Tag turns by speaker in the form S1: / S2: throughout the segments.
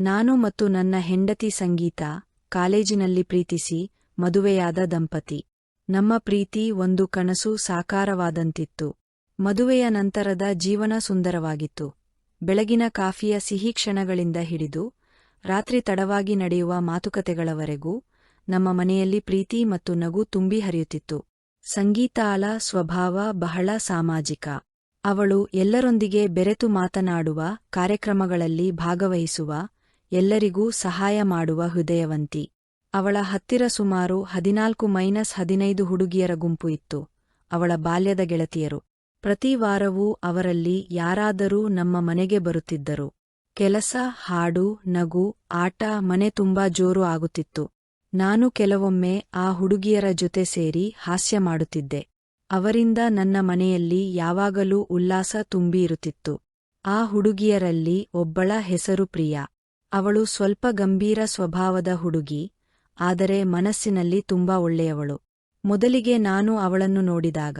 S1: ನಾನು ಮತ್ತು ನನ್ನ ಹೆಂಡತಿ ಸಂಗೀತ, ಕಾಲೇಜಿನಲ್ಲಿ ಪ್ರೀತಿಸಿ, ಮದುವೆಯಾದ ದಂಪತಿ. ನಮ್ಮ ಪ್ರೀತಿ ಒಂದು ಕನಸು ಸಾಕಾರವಾದಂತಿತ್ತು. ಮದುವೆಯ ನಂತರದ ಜೀವನ ಸುಂದರವಾಗಿತ್ತು. ಬೆಳಗಿನ ಕಾಫಿಯ ಸಿಹಿ ಕ್ಷಣಗಳಿಂದ ಹಿಡಿದು, ರಾತ್ರಿ ತಡವಾಗಿ ನಡೆಯುವ ಮಾತುಕತೆಗಳವರೆಗೂ, ನಮ್ಮ ಮನೆಯಲ್ಲಿ ಪ್ರೀತಿ ಮತ್ತು ನಗು ತುಂಬಿ ಹರಿಯುತ್ತಿತ್ತು. ಸಂಗೀತಾಳ ಸ್ವಭಾವ ಬಹಳ ಸಾಮಾಜಿಕ. ಅವಳು ಎಲ್ಲರೊಂದಿಗೆ ಬೆರೆತು ಮಾತನಾಡುವ ಕಾರ್ಯಕ್ರಮಗಳಲ್ಲಿ ಭಾಗವಹಿಸುವ ಎಲ್ಲರಿಗೂ ಸಹಾಯ ಮಾಡುವ ಹೃದಯವಂತಿ. ಅವಳ ಹತ್ತಿರ ಸುಮಾರು ಹದಿನಾಲ್ಕು ಮೈನಸ್ ಹದಿನೈದು ಹುಡುಗಿಯರ ಗುಂಪು ಇತ್ತು. ಅವಳ ಬಾಲ್ಯದ ಗೆಳತಿಯರು. ಪ್ರತಿ ವಾರವೂ ಅವರಲ್ಲಿ ಯಾರಾದರೂ ನಮ್ಮ ಮನೆಗೆ ಬರುತ್ತಿದ್ದರು. ಕೆಲಸ, ಹಾಡು, ನಗು, ಆಟ, ಮನೆ ತುಂಬಾ ಜೋರು ಆಗುತ್ತಿತ್ತು. ನಾನು ಕೆಲವೊಮ್ಮೆ ಆ ಹುಡುಗಿಯರ ಜೊತೆ ಸೇರಿ ಹಾಸ್ಯ ಮಾಡುತ್ತಿದ್ದೆ. ಅವರಿಂದ ನನ್ನ ಮನೆಯಲ್ಲಿ ಯಾವಾಗಲೂ ಉಲ್ಲಾಸ ತುಂಬಿ ಇರುತ್ತಿತ್ತು. ಆ ಹುಡುಗಿಯರಲ್ಲಿ ಒಬ್ಬಳ ಹೆಸರು ಪ್ರಿಯಾ. ಅವಳು ಸ್ವಲ್ಪ ಗಂಭೀರ ಸ್ವಭಾವದ ಹುಡುಗಿ, ಆದರೆ ಮನಸ್ಸಿನಲ್ಲಿ ತುಂಬಾ ಒಳ್ಳೆಯವಳು. ಮೊದಲಿಗೆ ನಾನು ಅವಳನ್ನು ನೋಡಿದಾಗ,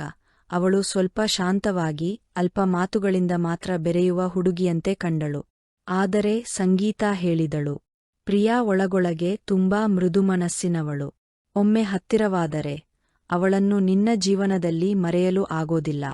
S1: ಅವಳು ಸ್ವಲ್ಪ ಶಾಂತವಾಗಿ, ಅಲ್ಪ ಮಾತುಗಳಿಂದ ಮಾತ್ರ ಬೆರೆಯುವ ಹುಡುಗಿಯಂತೆ ಕಂಡಳು. ಆದರೆ ಸಂಗೀತ ಹೇಳಿದಳು. ಪ್ರಿಯಾ ಒಳಗೊಳಗೆ ತುಂಬಾ ಮೃದುಮನಸ್ಸಿನವಳು ಒಮ್ಮೆ ಹತ್ತಿರವಾದರೆ, ಅವಳನ್ನು ನಿನ್ನ ಜೀವನದಲ್ಲಿ ಮರೆಯಲು ಆಗೋದಿಲ್ಲ.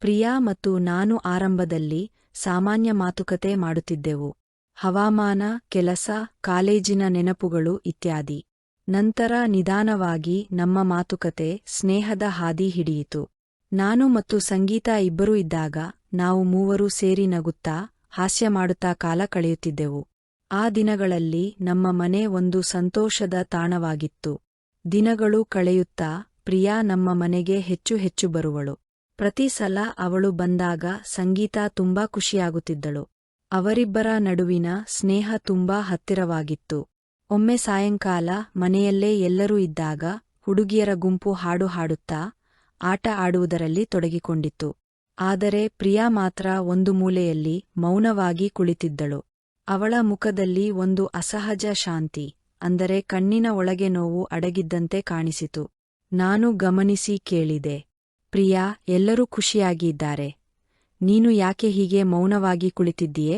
S1: ಪ್ರಿಯಾ ಮತ್ತು ನಾನು ಆರಂಭದಲ್ಲಿ ಸಾಮಾನ್ಯ ಮಾತುಕತೆ ಮಾಡುತ್ತಿದ್ದೆವು. ಹವಾಮಾನ, ಕೆಲಸ, ಕಾಲೇಜಿನ ನೆನಪುಗಳು ಇತ್ಯಾದಿ. ನಂತರ ನಿಧಾನವಾಗಿ ನಮ್ಮ ಮಾತುಕತೆ, ಸ್ನೇಹದ ಹಾದಿ ಹಿಡಿಯಿತು. ನಾನು ಮತ್ತು ಸಂಗೀತ ಇಬ್ಬರೂ ಇದ್ದಾಗ ನಾವು ಮೂವರು ಸೇರಿ ನಗುತ್ತಾ, ಹಾಸ್ಯ ಮಾಡುತ್ತಾ ಕಾಲ ಕಳೆಯುತ್ತಿದ್ದೆವು. ಆ ದಿನಗಳಲ್ಲಿ ನಮ್ಮ ಮನೆ ಒಂದು ಸಂತೋಷದ ತಾಣವಾಗಿತ್ತು. ದಿನಗಳು ಕಳೆಯುತ್ತಾ, ಪ್ರಿಯಾ ನಮ್ಮ ಮನೆಗೆ ಹೆಚ್ಚು ಹೆಚ್ಚು ಬರುವಳು. ಪ್ರತಿ ಸಲ ಅವಳು ಬಂದಾಗ ಸಂಗೀತ ತುಂಬಾ ಖುಷಿಯಾಗುತ್ತಿದ್ದಳು. ಅವರಿಬ್ಬರ ನಡುವಿನ ಸ್ನೇಹ ತುಂಬಾ ಹತ್ತಿರವಾಗಿತ್ತು. ಒಮ್ಮೆ ಸಾಯಂಕಾಲ ಮನೆಯಲ್ಲೇ ಎಲ್ಲರೂ ಇದ್ದಾಗ ಹುಡುಗಿಯರ ಗುಂಪು ಹಾಡು ಹಾಡುತ್ತಾ ಆಟ ಆಡುವುದರಲ್ಲಿ ತೊಡಗಿಕೊಂಡಿತ್ತು. ಆದರೆ ಪ್ರಿಯಾ ಮಾತ್ರ ಒಂದು ಮೂಲೆಯಲ್ಲಿ ಮೌನವಾಗಿ ಕುಳಿತಿದ್ದಳು. ಅವಳ ಮುಖದಲ್ಲಿ ಒಂದು ಅಸಹಜ ಶಾಂತಿ, ಅಂದರೆ ಕಣ್ಣಿನ ಒಳಗೆ ನೋವು ಅಡಗಿದ್ದಂತೆ ಕಾಣಿಸಿತು. ನಾನು ಗಮನಿಸಿ ಕೇಳಿದೆ. ಪ್ರಿಯಾ, ಎಲ್ಲರೂ ಖುಷಿಯಾಗಿದ್ದಾರೆ. ನೀನು ಯಾಕೆ ಹೀಗೆ ಮೌನವಾಗಿ ಕುಳಿತಿದ್ದೀಯೆ?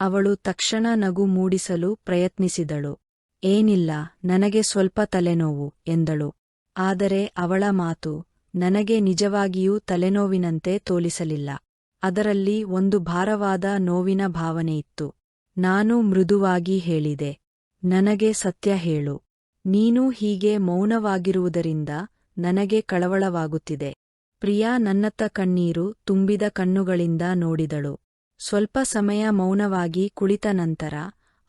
S1: ಅವಳು ತಕ್ಷಣ ನಗು ಮೂಡಿಸಲು ಪ್ರಯತ್ನಿಸಿದಳು. ಏನಿಲ್ಲ, ನನಗೆ ಸ್ವಲ್ಪ ತಲೆನೋವು, ಎಂದಳು. ಆದರೆ ಅವಳ ಮಾತು ನನಗೆ ನಿಜವಾಗಿಯೂ ತಲೆನೋವಿನಂತೆ ತೋಲಿಸಲಿಲ್ಲ. ಅದರಲ್ಲಿ ಒಂದು ಭಾರವಾದ ನೋವಿನ ಭಾವನೆಯಿತ್ತು ನಾನು ಮೃದುವಾಗಿ ಹೇಳಿದೆ, ನನಗೆ ಸತ್ಯ ಹೇಳು. ನೀನು ಹೀಗೆ ಮೌನವಾಗಿರುವುದರಿಂದ ನನಗೆ ಕಳವಳವಾಗುತ್ತಿದೆ. ಪ್ರಿಯಾ ನನ್ನತ್ತ ಕಣ್ಣೀರು ತುಂಬಿದ ಕಣ್ಣುಗಳಿಂದ ನೋಡಿದಳು. ಸ್ವಲ್ಪ ಸಮಯ ಮೌನವಾಗಿ ಕುಳಿತ ನಂತರ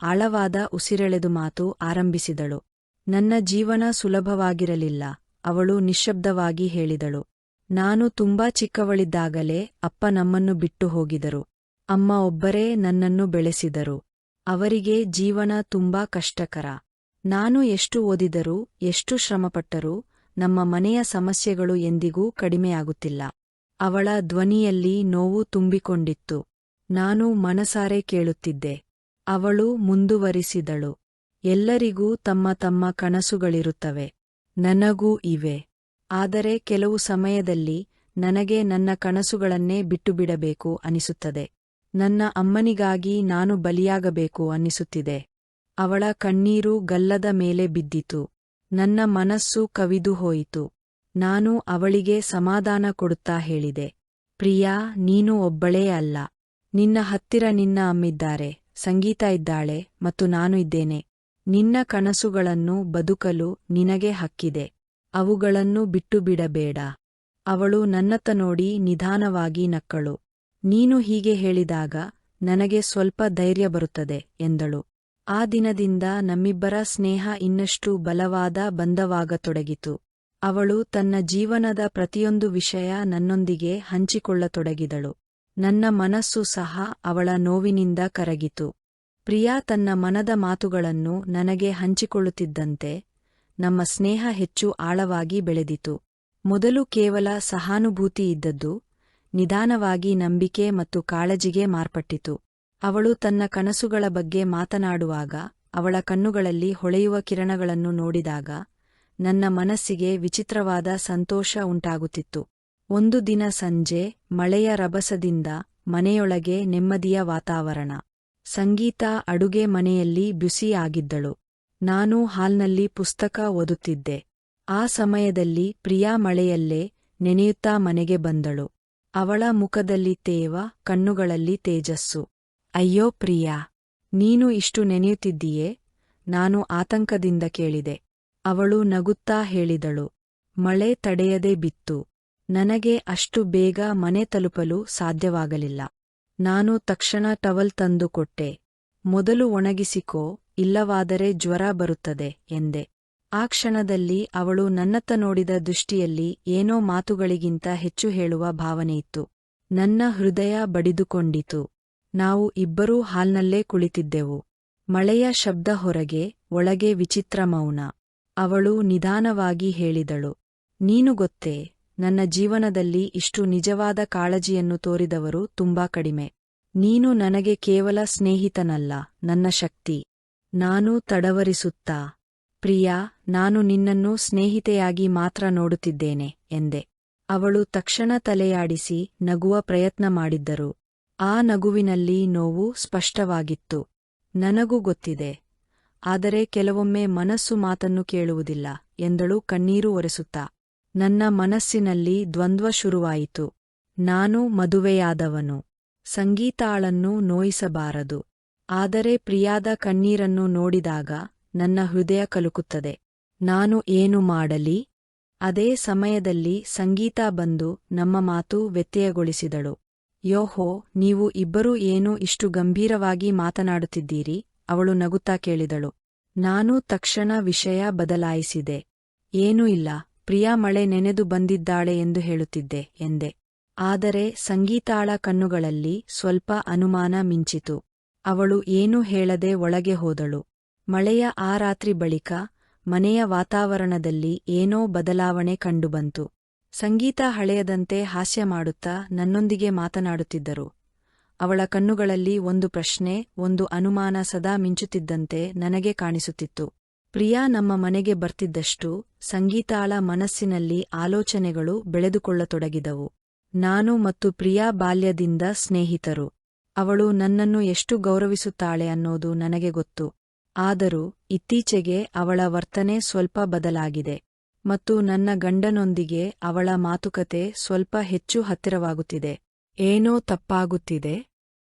S1: ಆಳವಾದ ಉಸಿರೆಳೆದು ಮಾತು ಆರಂಭಿಸಿದಳು. ನನ್ನ ಜೀವನ ಸುಲಭವಾಗಿರಲಿಲ್ಲ, ಅವಳು ನಿಶ್ಶಬ್ದವಾಗಿ ಹೇಳಿದಳು. ನಾನು ತುಂಬಾ ಚಿಕ್ಕವಳಿದ್ದಾಗಲೇ ಅಪ್ಪ ನಮ್ಮನ್ನು ಬಿಟ್ಟು ಹೋಗಿದರು. ಅಮ್ಮ ಒಬ್ಬರೇ ನನ್ನನ್ನು ಬೆಳೆಸಿದರು. ಅವರಿಗೆ ಜೀವನ ತುಂಬಾ ಕಷ್ಟಕರ. ನಾನು ಎಷ್ಟು ಓದಿದರೂ, ಎಷ್ಟು ಶ್ರಮಪಟ್ಟರೂ ನಮ್ಮ ಮನೆಯ ಸಮಸ್ಯೆಗಳು ಎಂದಿಗೂ ಕಡಿಮೆಯಾಗುತ್ತಿಲ್ಲ. ಅವಳ ಧ್ವನಿಯಲ್ಲಿ ನೋವು ತುಂಬಿಕೊಂಡಿತ್ತು. ನಾನು ಮನಸಾರೆ ಕೇಳುತ್ತಿದ್ದೆ. ಅವಳು ಮುಂದುವರಿಸಿದಳು. ಎಲ್ಲರಿಗೂ ತಮ್ಮ ತಮ್ಮ ಕನಸುಗಳಿರುತ್ತವೆ. ನನಗೂ ಇವೆ. ಆದರೆ ಕೆಲವು ಸಮಯದಲ್ಲಿ ನನಗೆ ನನ್ನ ಕನಸುಗಳನ್ನೇ ಬಿಟ್ಟುಬಿಡಬೇಕು ಅನಿಸುತ್ತದೆ. ನನ್ನ ಅಮ್ಮನಿಗಾಗಿ ನಾನು ಬಲಿಯಾಗಬೇಕು ಅನ್ನಿಸುತ್ತಿದೆ ಅವಳ ಕಣ್ಣೀರು ಗಲ್ಲದ ಮೇಲೆ ಬಿದ್ದಿತು. ನನ್ನ ಮನಸ್ಸು ಕವಿದು ಹೋಯಿತು. ನಾನು ಅವಳಿಗೆ ಸಮಾಧಾನ ಕೊಡುತ್ತಾ ಹೇಳಿದೆ. ಪ್ರಿಯಾ, ನೀನು ಒಬ್ಬಳೇ ಅಲ್ಲ. ನಿನ್ನ ಹತ್ತಿರ ನಿನ್ನ ಅಮ್ಮಿದ್ದಾರೆ. ಸಂಗೀತ ಇದ್ದಾಳೆ ಮತ್ತು ನಾನು ಇದ್ದೇನೆ. ನಿನ್ನ ಕನಸುಗಳನ್ನು ಬದುಕಲು ನಿನಗೆ ಹಕ್ಕಿದೆ. ಅವುಗಳನ್ನು ಬಿಟ್ಟು ಬಿಡಬೇಡ. ಅವಳು ನನ್ನತ್ತ ನೋಡಿ ನಿಧಾನವಾಗಿ ನಕ್ಕಳು. ನೀನು ಹೀಗೆ ಹೇಳಿದಾಗ ನನಗೆ ಸ್ವಲ್ಪ ಧೈರ್ಯ ಬರುತ್ತದೆ ಎಂದಳು. ಆ ದಿನದಿಂದ ನಮ್ಮಿಬ್ಬರ ಸ್ನೇಹ ಇನ್ನಷ್ಟು ಬಲವಾದ ಬಂಧವಾಗತೊಡಗಿತು. ಅವಳು ತನ್ನ ಜೀವನದ ಪ್ರತಿಯೊಂದು ವಿಷಯ ನನ್ನೊಂದಿಗೆ ಹಂಚಿಕೊಳ್ಳತೊಡಗಿದಳು. ನನ್ನ ಮನಸ್ಸು ಸಹ ಅವಳ ನೋವಿನಿಂದ ಕರಗಿತು. ಪ್ರಿಯಾ ತನ್ನ ಮನದ ಮಾತುಗಳನ್ನು ನನಗೆ ಹಂಚಿಕೊಳ್ಳುತ್ತಿದ್ದಂತೆ ನಮ್ಮ ಸ್ನೇಹ ಹೆಚ್ಚು ಆಳವಾಗಿ ಬೆಳೆದಿತು. ಮೊದಲು ಕೇವಲ ಸಹಾನುಭೂತಿ ಇದ್ದದ್ದು, ನಿಧಾನವಾಗಿ ನಂಬಿಕೆ ಮತ್ತು ಕಾಳಜಿಗೆ ಮಾರ್ಪಟ್ಟಿತು. ಅವಳು ತನ್ನ ಕನಸುಗಳ ಬಗ್ಗೆ ಮಾತನಾಡುವಾಗ, ಅವಳ ಕಣ್ಣುಗಳಲ್ಲಿ ಹೊಳೆಯುವ ಕಿರಣಗಳನ್ನು ನೋಡಿದಾಗ, ನನ್ನ ಮನಸ್ಸಿಗೆ ವಿಚಿತ್ರವಾದ ಸಂತೋಷ ಉಂಟಾಗುತ್ತಿತ್ತು. ಒಂದು ದಿನ ಸಂಜೆ, ಮಳೆಯ ರಭಸದಿಂದ ಮನೆಯೊಳಗೆ ನೆಮ್ಮದಿಯ ವಾತಾವರಣ. ಸಂಗೀತ ಅಡುಗೆ ಮನೆಯಲ್ಲಿ ಬ್ಯುಸಿಯಾಗಿದ್ದಳು ನಾನು ಹಾಲ್ನಲ್ಲಿ ಪುಸ್ತಕ ಓದುತ್ತಿದ್ದೆ. ಆ ಸಮಯದಲ್ಲಿ ಪ್ರಿಯಾ ಮಳೆಯಲ್ಲೇ ನೆನೆಯುತ್ತಾ ಮನೆಗೆ ಬಂದಳು. ಅವಳ ಮುಖದಲ್ಲಿ ತೇವ, ಕಣ್ಣುಗಳಲ್ಲಿ ತೇಜಸ್ಸು. ಅಯ್ಯೋ ಪ್ರಿಯಾ, ನೀನು ಇಷ್ಟು ನೆನೆಯುತ್ತಿದ್ದೀಯೇ? ನಾನು ಆತಂಕದಿಂದ ಕೇಳಿದೆ. ಅವಳು ನಗುತ್ತಾ ಹೇಳಿದಳು. ಮಳೆ ತಡೆಯದೆ ಬಿತ್ತು. ನನಗೆ ಅಷ್ಟು ಬೇಗ ಮನೆ ತಲುಪಲು ಸಾಧ್ಯವಾಗಲಿಲ್ಲ. ನಾನು ತಕ್ಷಣ ಟವಲ್ ತಂದು ಕೊಟ್ಟೆ. ಮೊದಲು ಒಣಗಿಸಿಕೋ, ಇಲ್ಲವಾದರೆ ಜ್ವರ ಬರುತ್ತದೆ, ಎಂದೆ. ಆ ಕ್ಷಣದಲ್ಲಿ ಅವಳು ನನ್ನತ್ತ ನೋಡಿದ ದೃಷ್ಟಿಯಲ್ಲಿ ಏನೋ ಮಾತುಗಳಿಗಿಂತ ಹೆಚ್ಚು ಹೇಳುವ ಭಾವನೆಯಿತ್ತು ನನ್ನ ಹೃದಯ ಬಡಿದುಕೊಂಡಿತು. ನಾವು ಇಬ್ಬರೂ ಹಾಲ್ನಲ್ಲೇ ಕುಳಿತಿದ್ದೆವು. ಮಳೆಯ ಶಬ್ದ ಹೊರಗೆ, ಒಳಗೆ ವಿಚಿತ್ರ ಮೌನ. ಅವಳು ನಿಧಾನವಾಗಿ ಹೇಳಿದಳು, ನೀನು ಗೊತ್ತೇ, ನನ್ನ ಜೀವನದಲ್ಲಿ ಇಷ್ಟು ನಿಜವಾದ ಕಾಳಜಿಯನ್ನು ತೋರಿದವರು ತುಂಬಾ ಕಡಿಮೆ. ನೀನು ನನಗೆ ಕೇವಲ ಸ್ನೇಹಿತನಲ್ಲ, ನನ್ನ ಶಕ್ತಿ. ನಾನು ತಡವರಿಸುತ್ತಾ. ಪ್ರಿಯಾ, ನಾನು ನಿನ್ನನ್ನು ಸ್ನೇಹಿತೆಯಾಗಿ ಮಾತ್ರ ನೋಡುತ್ತಿದ್ದೇನೆ, ಎಂದೆ. ಅವಳು ತಕ್ಷಣ ತಲೆಯಾಡಿಸಿ ನಗುವ ಪ್ರಯತ್ನ ಮಾಡಿದ್ದರು. ಆ ನಗುವಿನಲ್ಲಿ ನೋವು ಸ್ಪಷ್ಟವಾಗಿತ್ತು. ನನಗೂ ಗೊತ್ತಿದೆ. ಆದರೆ ಕೆಲವೊಮ್ಮೆ ಮನಸ್ಸು ಮಾತನ್ನು ಕೇಳುವುದಿಲ್ಲ ಎಂದಳು ಕಣ್ಣೀರು ಒರೆಸುತ್ತಾ. ನನ್ನ ಮನಸ್ಸಿನಲ್ಲಿ ದ್ವಂದ್ವ ಶುರುವಾಯಿತು. ನಾನು ಮದುವೆಯಾದವನು. ಸಂಗೀತಾಳನ್ನು ನೋಯಿಸಬಾರದು. ಆದರೆ ಪ್ರಿಯಾದ ಕಣ್ಣೀರನ್ನು ನೋಡಿದಾಗ ನನ್ನ ಹೃದಯ ಕಲುಕುತ್ತದೆ. ನಾನು ಏನು ಮಾಡಲಿ? ಅದೇ ಸಮಯದಲ್ಲಿ ಸಂಗೀತ ಬಂದು ನಮ್ಮ ಮಾತು ವ್ಯತ್ಯಯಗೊಳಿಸಿದಳು. ಯೋಹೋ, ನೀವು ಇಬ್ಬರೂ ಏನು ಇಷ್ಟು ಗಂಭೀರವಾಗಿ ಮಾತನಾಡುತ್ತಿದ್ದೀರಿ? ಅವಳು ನಗುತ್ತಾ ಕೇಳಿದಳು. ನಾನು ತಕ್ಷಣ ವಿಷಯ ಬದಲಾಯಿಸಿದೆ. ಏನೂ ಇಲ್ಲ, ಪ್ರಿಯಾ ಮಳೆ ನೆನೆದು ಬಂದಿದ್ದಾಳೆ ಎಂದು ಹೇಳುತ್ತಿದ್ದೆ, ಎಂದೆ. ಆದರೆ ಸಂಗೀತಾಳ ಕಣ್ಣುಗಳಲ್ಲಿ ಸ್ವಲ್ಪ ಅನುಮಾನ ಮಿಂಚಿತು. ಅವಳು ಏನೂ ಹೇಳದೆ ಒಳಗೆ ಹೋದಳು. ಮಳೆಯ ಆ ರಾತ್ರಿ ಬಳಿಕ ಮನೆಯ ವಾತಾವರಣದಲ್ಲಿ ಏನೋ ಬದಲಾವಣೆ ಕಂಡುಬಂತು. ಸಂಗೀತ ಹಳೆಯದಂತೆ ಹಾಸ್ಯ ಮಾಡುತ್ತಾ ನನ್ನೊಂದಿಗೆ ಮಾತನಾಡುತ್ತಿದ್ದರು. ಅವಳ ಕಣ್ಣುಗಳಲ್ಲಿ ಒಂದು ಪ್ರಶ್ನೆ, ಒಂದು ಅನುಮಾನ ಸದಾ ಮಿಂಚುತ್ತಿದ್ದಂತೆ ನನಗೆ ಕಾಣಿಸುತ್ತಿತ್ತು. ಪ್ರಿಯಾ ನಮ್ಮ ಮನೆಗೆ ಬರ್ತಿದ್ದಷ್ಟು ಸಂಗೀತಾಳ ಮನಸ್ಸಿನಲ್ಲಿ ಆಲೋಚನೆಗಳು ಬೆಳೆದುಕೊಳ್ಳತೊಡಗಿದವು. ನಾನು ಮತ್ತು ಪ್ರಿಯಾ ಬಾಲ್ಯದಿಂದ ಸ್ನೇಹಿತರು. ಅವಳು ನನ್ನನ್ನು ಎಷ್ಟು ಗೌರವಿಸುತ್ತಾಳೆ ಅನ್ನೋದು ನನಗೆ ಗೊತ್ತು. ಆದರೂ ಇತ್ತೀಚೆಗೆ ಅವಳ ವರ್ತನೆ ಸ್ವಲ್ಪ ಬದಲಾಗಿದೆ. ಮತ್ತು ನನ್ನ ಗಂಡನೊಂದಿಗೆ ಅವಳ ಮಾತುಕತೆ ಸ್ವಲ್ಪ ಹೆಚ್ಚು ಹತ್ತಿರವಾಗುತ್ತಿದೆ. ಏನೋ ತಪ್ಪಾಗುತ್ತಿದೆ.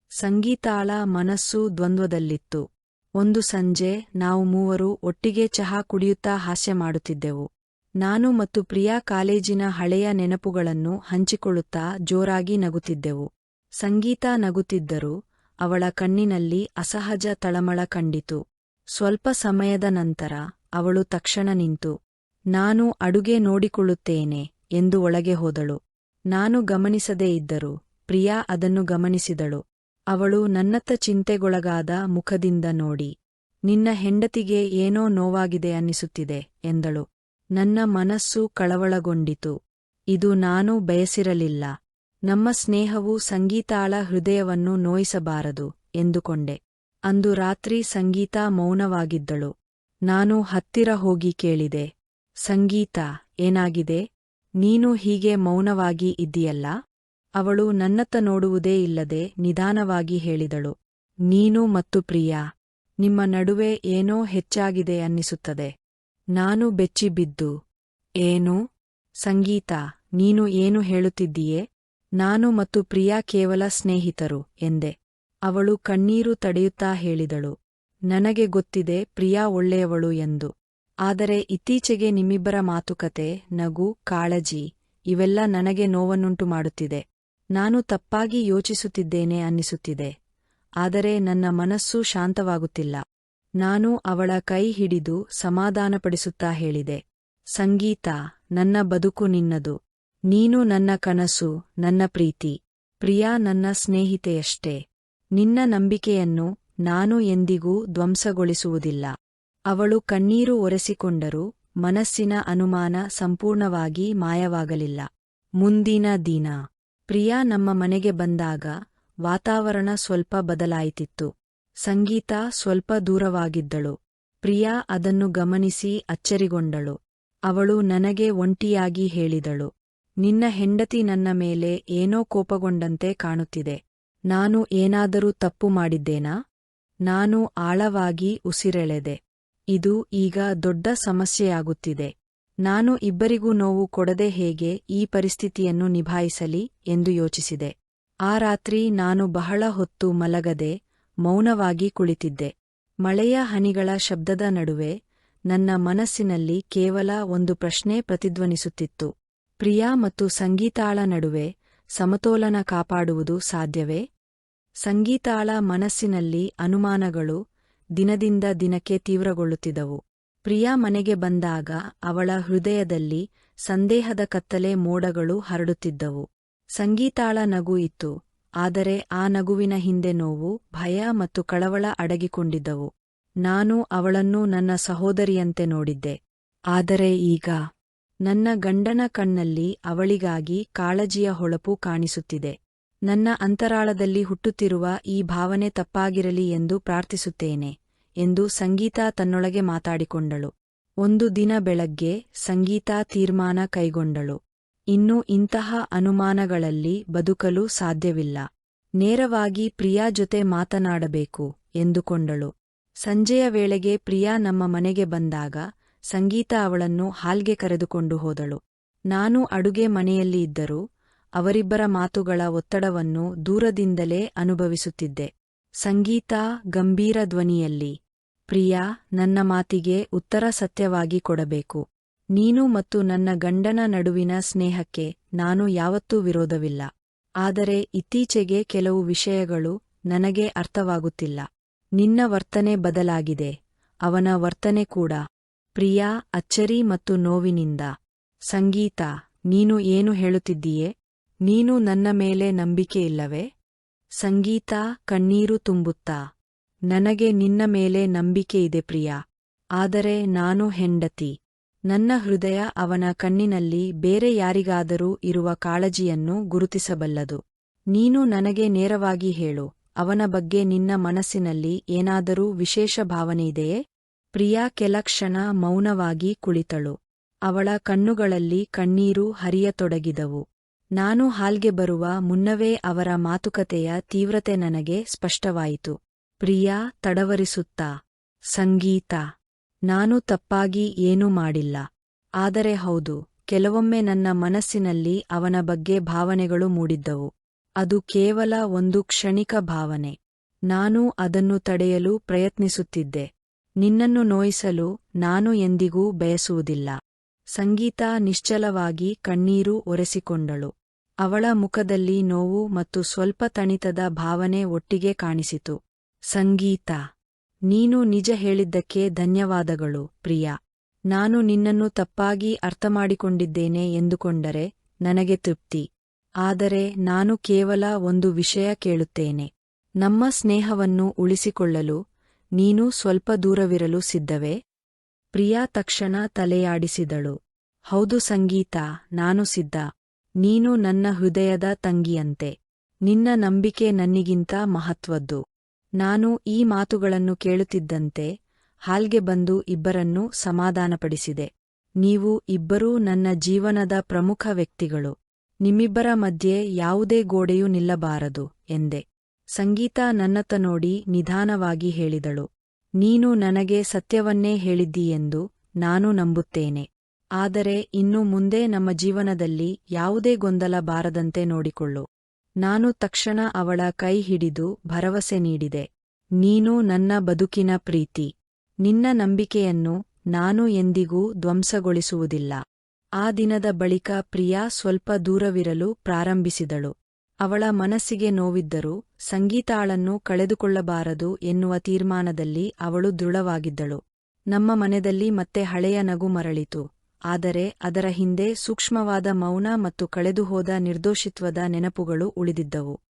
S1: ಸಂಗೀತಾಳ ಮನಸ್ಸು ದ್ವಂದ್ವದಲ್ಲಿತ್ತು. ಒಂದು ಸಂಜೆ ನಾವು ಮೂವರು ಒಟ್ಟಿಗೆ ಚಹಾ ಕುಡಿಯುತ್ತಾ ಹಾಸ್ಯ ಮಾಡುತ್ತಿದ್ದೆವು. ನಾನು ಮತ್ತು ಪ್ರಿಯಾ ಕಾಲೇಜಿನ ಹಳೆಯ ನೆನಪುಗಳನ್ನು ಹಂಚಿಕೊಳ್ಳುತ್ತಾ ಜೋರಾಗಿ ನಗುತ್ತಿದ್ದೆವು. ಸಂಗೀತ ನಗುತ್ತಿದ್ದರೂ ಅವಳ ಕಣ್ಣಿನಲ್ಲಿ ಅಸಹಜ ತಳಮಳ ಕಂಡಿತು. ಸ್ವಲ್ಪ ಸಮಯದ ನಂತರ ಅವಳು ತಕ್ಷಣ ನಿಂತು ನಾನು ಅಡುಗೆ ನೋಡಿಕೊಳ್ಳುತ್ತೇನೆ ಎಂದು ಒಳಗೆ ಹೋದಳು. ನಾನು ಗಮನಿಸದೇ ಇದ್ದರು. ಪ್ರಿಯಾ ಅದನ್ನು ಗಮನಿಸಿದಳು. ಅವಳು ನನ್ನತ್ತ ಚಿಂತೆಗೊಳಗಾದ ಮುಖದಿಂದ ನೋಡಿ, ನಿನ್ನ ಹೆಂಡತಿಗೆ ಏನೋ ನೋವಾಗಿದೆ ಅನ್ನಿಸುತ್ತಿದೆ ಎಂದಳು. ನನ್ನ ಮನಸ್ಸು ಕಳವಳಗೊಂಡಿತು. ಇದು ನಾನು ಬಯಸಿರಲಿಲ್ಲ. ನಮ್ಮ ಸ್ನೇಹವು ಸಂಗೀತಾಳ ಹೃದಯವನ್ನು ನೋಯಿಸಬಾರದು ಎಂದುಕೊಂಡೆ. ಅಂದು ರಾತ್ರಿ ಸಂಗೀತ ಮೌನವಾಗಿದ್ದಳು. ನಾನು ಹತ್ತಿರ ಹೋಗಿ ಕೇಳಿದೆ ಸಂಗೀತ, ಏನಾಗಿದೆ? ನೀನು ಹೀಗೆ ಮೌನವಾಗಿ ಇದ್ದೀಯಲ್ಲ? ಅವಳು ನನ್ನತ್ತ ನೋಡುವುದೇ ಇಲ್ಲದೆ ನಿಧಾನವಾಗಿ ಹೇಳಿದಳು. ನೀನು ಮತ್ತು ಪ್ರಿಯಾ, ನಿಮ್ಮ ನಡುವೆ ಏನೋ ಹೆಚ್ಚಾಗಿದೆ ಅನ್ನಿಸುತ್ತದೆ. ನಾನು ಬೆಚ್ಚಿಬಿದ್ದು, ಏನು? ಸಂಗೀತ, ನೀನು ಏನು ಹೇಳುತ್ತಿದ್ದೀಯೇ? ನಾನು ಮತ್ತು ಪ್ರಿಯಾ ಕೇವಲ ಸ್ನೇಹಿತರು, ಎಂದೆ. ಅವಳು ಕಣ್ಣೀರು ತಡೆಯುತ್ತಾ ಹೇಳಿದಳು. ನನಗೆ ಗೊತ್ತಿದೆ ಪ್ರಿಯಾ ಒಳ್ಳೆಯವಳು ಎಂದು. ಆದರೆ ಇತ್ತೀಚೆಗೆ ನಿಮ್ಮಿಬ್ಬರ ಮಾತುಕತೆ, ನಗು, ಕಾಳಜಿ, ಇವೆಲ್ಲ ನನಗೆ ನೋವನ್ನುಂಟು ಮಾಡುತ್ತಿದೆ. ನಾನು ತಪ್ಪಾಗಿ ಯೋಚಿಸುತ್ತಿದ್ದೇನೆ ಅನ್ನಿಸುತ್ತಿದೆ. ಆದರೆ ನನ್ನ ಮನಸ್ಸು ಶಾಂತವಾಗುತ್ತಿಲ್ಲ. ನಾನು ಅವಳ ಕೈ ಹಿಡಿದು ಸಮಾಧಾನಪಡಿಸುತ್ತಾ ಹೇಳಿದೆ, ಸಂಗೀತ, ನನ್ನ ಬದುಕು ನಿನ್ನದು. ನೀನು ನನ್ನ ಕನಸು, ನನ್ನ ಪ್ರೀತಿ. ಪ್ರಿಯಾ ನನ್ನ ಸ್ನೇಹಿತೆಯಷ್ಟೇ. ನಿನ್ನ ನಂಬಿಕೆಯನ್ನು ನಾನು ಎಂದಿಗೂ ಧ್ವಂಸಗೊಳಿಸುವುದಿಲ್ಲ. ಅವಳು ಕಣ್ಣೀರು ಒರೆಸಿಕೊಂಡರೂ ಮನಸ್ಸಿನ ಅನುಮಾನ ಸಂಪೂರ್ಣವಾಗಿ ಮಾಯವಾಗಲಿಲ್ಲ. ಮುಂದಿನ ದಿನ. ಪ್ರಿಯಾ ನಮ್ಮ ಮನೆಗೆ ಬಂದಾಗ ವಾತಾವರಣ ಸ್ವಲ್ಪ ಬದಲಾಯಿತಿತ್ತು. ಸಂಗೀತ ಸ್ವಲ್ಪ ದೂರವಾಗಿದ್ದಳು. ಪ್ರಿಯಾ ಅದನ್ನು ಗಮನಿಸಿ ಅಚ್ಚರಿಗೊಂಡಳು. ಅವಳು ನನಗೆ ಒಂಟಿಯಾಗಿ ಹೇಳಿದಳು. ನಿನ್ನ ಹೆಂಡತಿ ನನ್ನ ಮೇಲೆ ಏನೋ ಕೋಪಗೊಂಡಂತೆ ಕಾಣುತ್ತಿದೆ. ನಾನು ಏನಾದರೂ ತಪ್ಪು ಮಾಡಿದ್ದೇನಾ? ನಾನು ಆಳವಾಗಿ ಉಸಿರೆಳೆದೆ. ಇದು ಈಗ ದೊಡ್ಡ ಸಮಸ್ಯೆಯಾಗುತ್ತಿದೆ. ನಾನು ಇಬ್ಬರಿಗೂ ನೋವು ಕೊಡದೆ ಹೇಗೆ ಈ ಪರಿಸ್ಥಿತಿಯನ್ನು ನಿಭಾಯಿಸಲಿ ಎಂದು ಯೋಚಿಸಿದೆ. ಆ ರಾತ್ರಿ ನಾನು ಬಹಳ ಹೊತ್ತು ಮಲಗದೆ, ಮೌನವಾಗಿ ಕುಳಿತಿದ್ದೆ. ಮಳೆಯ ಹನಿಗಳ ಶಬ್ದದ ನಡುವೆ ನನ್ನ ಮನಸ್ಸಿನಲ್ಲಿ ಕೇವಲ ಒಂದು ಪ್ರಶ್ನೆ ಪ್ರತಿಧ್ವನಿಸುತ್ತಿತ್ತು. ಪ್ರಿಯಾ ಮತ್ತು ಸಂಗೀತಾಳ ನಡುವೆ ಸಮತೋಲನ ಕಾಪಾಡುವುದು ಸಾಧ್ಯವೇ? ಸಂಗೀತಾಳ ಮನಸ್ಸಿನಲ್ಲಿ ಅನುಮಾನಗಳು ದಿನದಿಂದ ದಿನಕ್ಕೆ ತೀವ್ರಗೊಳ್ಳುತ್ತಿದ್ದವು. ಪ್ರಿಯಾ ಮನೆಗೆ ಬಂದಾಗ ಅವಳ ಹೃದಯದಲ್ಲಿ ಸಂದೇಹದ ಕತ್ತಲೆ ಮೋಡಗಳು ಹರಡುತ್ತಿದ್ದವು. ಸಂಗೀತಾಳ ನಗು ಇತ್ತು, ಆದರೆ ಆ ನಗುವಿನ ಹಿಂದೆ ನೋವು, ಭಯ ಮತ್ತು ಕಳವಳ ಅಡಗಿಕೊಂಡಿದ್ದವು. ನಾನು ಅವಳನ್ನು ನನ್ನ ಸಹೋದರಿಯಂತೆ ನೋಡಿದ್ದೆ. ಆದರೆ ಈಗ ನನ್ನ ಗಂಡನ ಕಣ್ಣಲ್ಲಿ ಅವಳಿಗಾಗಿ ಕಾಳಜಿಯ ಹೊಳಪು ಕಾಣಿಸುತ್ತಿದೆ. ನನ್ನ ಅಂತರಾಳದಲ್ಲಿ ಹುಟ್ಟುತ್ತಿರುವ ಈ ಭಾವನೆ ತಪ್ಪಾಗಿರಲಿ ಎಂದು ಪ್ರಾರ್ಥಿಸುತ್ತೇನೆ, ಎಂದು ಸಂಗೀತ ತನ್ನೊಳಗೆ ಮಾತಾಡಿಕೊಂಡಳು. ಒಂದು ದಿನ ಬೆಳಗ್ಗೆ ಸಂಗೀತಾ ತೀರ್ಮಾನ ಕೈಗೊಂಡಳು. ಇನ್ನು ಇಂತಹ ಅನುಮಾನಗಳಲ್ಲಿ ಬದುಕಲು ಸಾಧ್ಯವಿಲ್ಲ. ನೇರವಾಗಿ ಪ್ರಿಯಾ ಜೊತೆ ಮಾತನಾಡಬೇಕು, ಎಂದುಕೊಂಡಳು. ಸಂಜೆಯ ವೇಳೆಗೆ ಪ್ರಿಯಾ ನಮ್ಮ ಮನೆಗೆ ಬಂದಾಗ ಸಂಗೀತಾ ಅವಳನ್ನು ಹಾಲ್ಗೆ ಕರೆದುಕೊಂಡು ಹೋದಳು. ನಾನು ಅಡುಗೆ ಮನೆಯಲ್ಲಿ ಇದ್ದರೂ ಅವರಿಬ್ಬರ ಮಾತುಗಳ ಒತ್ತಡವನ್ನು ದೂರದಿಂದಲೇ ಅನುಭವಿಸುತ್ತಿದ್ದೆ. ಸಂಗೀತ ಗಂಭೀರ ಧ್ವನಿಯಲ್ಲಿ, ಪ್ರಿಯಾ, ನನ್ನ ಮಾತಿಗೆ ಉತ್ತರ ಸತ್ಯವಾಗಿ ಕೊಡಬೇಕು. ನೀನು ಮತ್ತು ನನ್ನ ಗಂಡನ ನಡುವಿನ ಸ್ನೇಹಕ್ಕೆ ನಾನು ಯಾವತ್ತೂ ವಿರೋಧವಿಲ್ಲ. ಆದರೆ ಇತ್ತೀಚೆಗೆ ಕೆಲವು ವಿಷಯಗಳು ನನಗೆ ಅರ್ಥವಾಗುತ್ತಿಲ್ಲ. ನಿನ್ನ ವರ್ತನೆ ಬದಲಾಗಿದೆ. ಅವನ ವರ್ತನೆ ಕೂಡ. ಪ್ರಿಯಾ, ಅಚ್ಚರಿ ಮತ್ತು ನೋವಿನಿಂದ. ಸಂಗೀತ, ನೀನು ಏನು ಹೇಳುತ್ತಿದ್ದೀಯೆ? ನೀನು ನನ್ನ ಮೇಲೆ ನಂಬಿಕೆ ಇಲ್ಲವೇ ಸಂಗೀತ ಕಣ್ಣೀರು ತುಂಬುತ್ತಾ. ನನಗೆ ನಿನ್ನ ಮೇಲೆ ನಂಬಿಕೆ ಇದೆ ಪ್ರಿಯಾ. ಆದರೆ ನಾನು ಹೆಂಡತಿ. ನನ್ನ ಹೃದಯ ಅವನ ಕಣ್ಣಿನಲ್ಲಿ ಬೇರೆ ಯಾರಿಗಾದರೂ ಇರುವ ಕಾಳಜಿಯನ್ನು ಗುರುತಿಸಬಲ್ಲದು. ನೀನು ನನಗೆ ನೇರವಾಗಿ ಹೇಳು, ಅವನ ಬಗ್ಗೆ ನಿನ್ನ ಮನಸ್ಸಿನಲ್ಲಿ ಏನಾದರೂ ವಿಶೇಷ ಭಾವನೆಯಿದೆಯೇ? ಪ್ರಿಯಾ ಕೆಲಕ್ಷಣ ಮೌನವಾಗಿ ಕುಳಿತಳು. ಅವಳ ಕಣ್ಣುಗಳಲ್ಲಿ ಕಣ್ಣೀರು ಹರಿಯತೊಡಗಿದವು. ನಾನು ಹಾಲ್ಗೆ ಬರುವ ಮುನ್ನವೇ ಅವರ ಮಾತುಕತೆಯ ತೀವ್ರತೆ ನನಗೆ ಸ್ಪಷ್ಟವಾಯಿತು. ಪ್ರಿಯಾ ತಡವರಿಸುತ್ತಾ, ಸಂಗೀತ, ನಾನು ತಪ್ಪಾಗಿ ಏನೂ ಮಾಡಿಲ್ಲ. ಆದರೆ ಹೌದು, ಕೆಲವೊಮ್ಮೆ ನನ್ನ ಮನಸ್ಸಿನಲ್ಲಿ ಅವನ ಬಗ್ಗೆ ಭಾವನೆಗಳು ಮೂಡಿದ್ದವು. ಅದು ಕೇವಲ ಒಂದು ಕ್ಷಣಿಕ ಭಾವನೆ. ನಾನು ಅದನ್ನು ತಡೆಯಲು ಪ್ರಯತ್ನಿಸುತ್ತಿದ್ದೆ. ನಿನ್ನನ್ನು ನೋಯಿಸಲು ನಾನು ಎಂದಿಗೂ ಬಯಸುವುದಿಲ್ಲ. ಸಂಗೀತ ನಿಶ್ಚಲವಾಗಿ ಕಣ್ಣೀರು ಒರೆಸಿಕೊಂಡಳು. ಅವಳ ಮುಖದಲ್ಲಿ ನೋವು ಮತ್ತು ಸ್ವಲ್ಪ ತಣಿತದ ಭಾವನೆ ಒಟ್ಟಿಗೆ ಕಾಣಿಸಿತು. ಸಂಗೀತ. ನೀನು ನಿಜ ಹೇಳಿದ್ದಕ್ಕೆ ಧನ್ಯವಾದಗಳು, ಪ್ರಿಯಾ. ನಾನು ನಿನ್ನನ್ನು ತಪ್ಪಾಗಿ ಅರ್ಥಮಾಡಿಕೊಂಡಿದ್ದೇನೆ ಎಂದುಕೊಂಡರೆ ನನಗೆ ತೃಪ್ತಿ. ಆದರೆ ನಾನು ಕೇವಲ ಒಂದು ವಿಷಯ ಕೇಳುತ್ತೇನೆ. ನಮ್ಮ ಸ್ನೇಹವನ್ನು ಉಳಿಸಿಕೊಳ್ಳಲು ನೀನು ಸ್ವಲ್ಪ ದೂರವಿರಲು ಸಿದ್ಧವೇ? ಪ್ರಿಯಾ ತಕ್ಷಣ ತಲೆಯಾಡಿಸಿದಳು. ಹೌದು ಸಂಗೀತ, ನಾನು ಸಿದ್ಧ. ನೀನು ನನ್ನ ಹೃದಯದ ತಂಗಿಯಂತೆ. ನಿನ್ನ ನಂಬಿಕೆ ನನ್ನಿಗಿಂತ ಮಹತ್ವದ್ದು. ನಾನು ಈ ಮಾತುಗಳನ್ನು ಕೇಳುತ್ತಿದ್ದಂತೆ ಹಾಲ್ಗೆ ಬಂದು ಇಬ್ಬರನ್ನೂ ಸಮಾಧಾನಪಡಿಸಿದೆ. ನೀವು ಇಬ್ಬರೂ ನನ್ನ ಜೀವನದ ಪ್ರಮುಖ ವ್ಯಕ್ತಿಗಳು. ನಿಮ್ಮಿಬ್ಬರ ಮಧ್ಯೆ ಯಾವುದೇ ಗೋಡೆಯೂ ನಿಲ್ಲಬಾರದು, ಎಂದೆ. ಸಂಗೀತ ನನ್ನತ್ತ ನೋಡಿ ನಿಧಾನವಾಗಿ ಹೇಳಿದಳು. ನೀನು ನನಗೆ ಸತ್ಯವನ್ನೇ ಹೇಳಿದ್ದೀಯೆಂದು ನಾನು ನಂಬುತ್ತೇನೆ. ಆದರೆ ಇನ್ನು ಮುಂದೆ ನಮ್ಮ ಜೀವನದಲ್ಲಿ ಯಾವುದೇ ಗೊಂದಲ ಬಾರದಂತೆ ನೋಡಿಕೊಳ್ಳು. ನಾನು ತಕ್ಷಣ ಅವಳ ಕೈ ಹಿಡಿದು ಭರವಸೆ ನೀಡಿದೆ. ನೀನು ನನ್ನ ಬದುಕಿನ ಪ್ರೀತಿ. ನಿನ್ನ ನಂಬಿಕೆಯನ್ನು ನಾನು ಎಂದಿಗೂ ಧ್ವಂಸಗೊಳಿಸುವುದಿಲ್ಲ. ಆ ದಿನದ ಬಳಿಕ ಪ್ರಿಯಾ ಸ್ವಲ್ಪ ದೂರವಿರಲು ಪ್ರಾರಂಭಿಸಿದಳು. ಅವಳ ಮನಸ್ಸಿಗೆ ನೋವಿದ್ದರೂ ಸಂಗೀತಾಳನ್ನು ಕಳೆದುಕೊಳ್ಳಬಾರದು ಎನ್ನುವ ತೀರ್ಮಾನದಲ್ಲಿ ಅವಳು ದೃಢವಾಗಿದ್ದಳು. ನಮ್ಮ ಮನೆಯಲ್ಲಿ ಮತ್ತೆ ಹಳೆಯ ನಗು ಮರಳಿತು. ಆದರೆ ಅದರ ಹಿಂದೆ ಸೂಕ್ಷ್ಮವಾದ ಮೌನ ಮತ್ತು ಕಳೆದುಹೋದ ನಿರ್ದೋಷಿತ್ವದ ನೆನಪುಗಳು ಉಳಿದಿದ್ದವು.